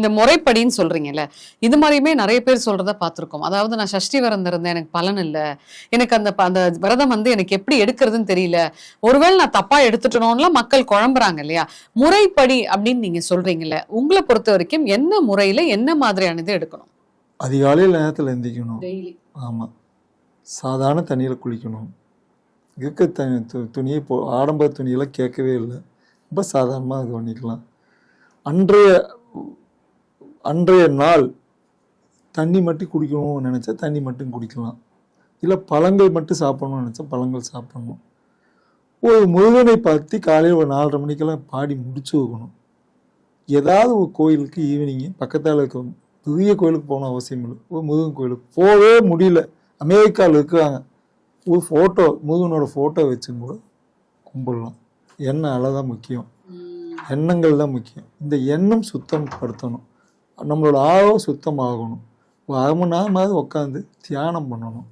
இந்த முறைப்படின்னு சொல்றீங்கல்ல இது மாதிரியுமே நிறைய பேர் சொல்றத பார்த்திருக்கோம். அதாவது நான் சஷ்டி விரதம் இருந்தேன் எனக்கு பலன் இல்ல. எனக்கு அந்த அந்த விரதம் வந்து எனக்கு எப்படி எடுக்கிறதுன்னு தெரியல. ஒருவேளை நான் தப்பா எடுத்துட்டணும்லாம் மக்கள் குழம்புறாங்க இல்லையா? முறைப்படி அப்படின்னு நீங்க சொல்றீங்கல்ல உங்களை பொறுத்த வரைக்கும் என்ன முறையில என்ன மாதிரியானது எடுக்கணும்? அதிகாலையில் நேரத்தில் எந்திக்கணும் ஆமாம் சாதாரண தண்ணியில் குளிக்கணும். இருக்க த துணியை போ ஆடம்பர துணியெல்லாம் கேட்கவே இல்லை. ரொம்ப சாதாரணமாக இது பண்ணிக்கலாம். அன்றைய அன்றைய நாள் தண்ணி மட்டும் குடிக்கணும்னு நினச்சா தண்ணி மட்டும் குடிக்கலாம். இல்லை பழங்கள் மட்டும் சாப்பிட்ணும்னு நினச்சா பழங்கள் சாப்பிட்ணும். ஒரு முருகனை பற்றி காலையில் ஒரு நாலரை மணிக்கெல்லாம் பாடி முடிச்சு வைக்கணும். ஏதாவது ஒரு கோயிலுக்கு ஈவினிங்கு பக்கத்தால் இருக்க பெரிய கோயிலுக்கு போகணும் அவசியம் இல்லை. ஒரு முருகன் கோயிலுக்கு போகவே முடியல. அமெரிக்காவில் இருக்கிறாங்க. ஒரு ஃபோட்டோ முருகனோட ஃபோட்டோ வச்சு கூட கும்பிடலாம். எண்ணெய் அழகாக முக்கியம். எண்ணங்கள் தான் முக்கியம். இந்த எண்ணம் சுத்தம் படுத்தணும். நம்மளோட ஆர்வம் சுத்தமாகணும். ஒரு அரை மணி நேரமாவது உட்காந்து தியானம் பண்ணணும்.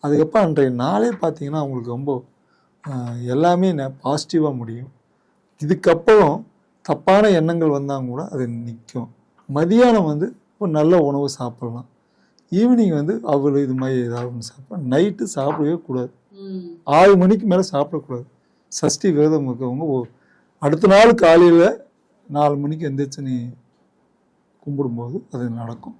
அதுக்கப்புறம் அன்றைய நாளே பார்த்தீங்கன்னா அவங்களுக்கு ரொம்ப எல்லாமே பாசிட்டிவாக முடியும். இதுக்கப்புறம் தப்பான எண்ணங்கள் வந்தால் கூட அது நிற்கும் மதியானம் வந்து ஒரு நல்ல உணவு சாப்பிடலாம். ஈவினிங் வந்து அவ்வளோ இது மாதிரி ஏதாவது சாப்பிடலாம். நைட்டு சாப்பிடவே கூடாது. ஆறு மணிக்கு மேலே சாப்பிடக்கூடாது. சஷ்டி விரதம் இருக்கவங்க ஓ- அடுத்த நாள் காலையில் நாலு மணிக்கு எந்திரிச்சு நீ கும்பிடும்போது அது நடக்கும்.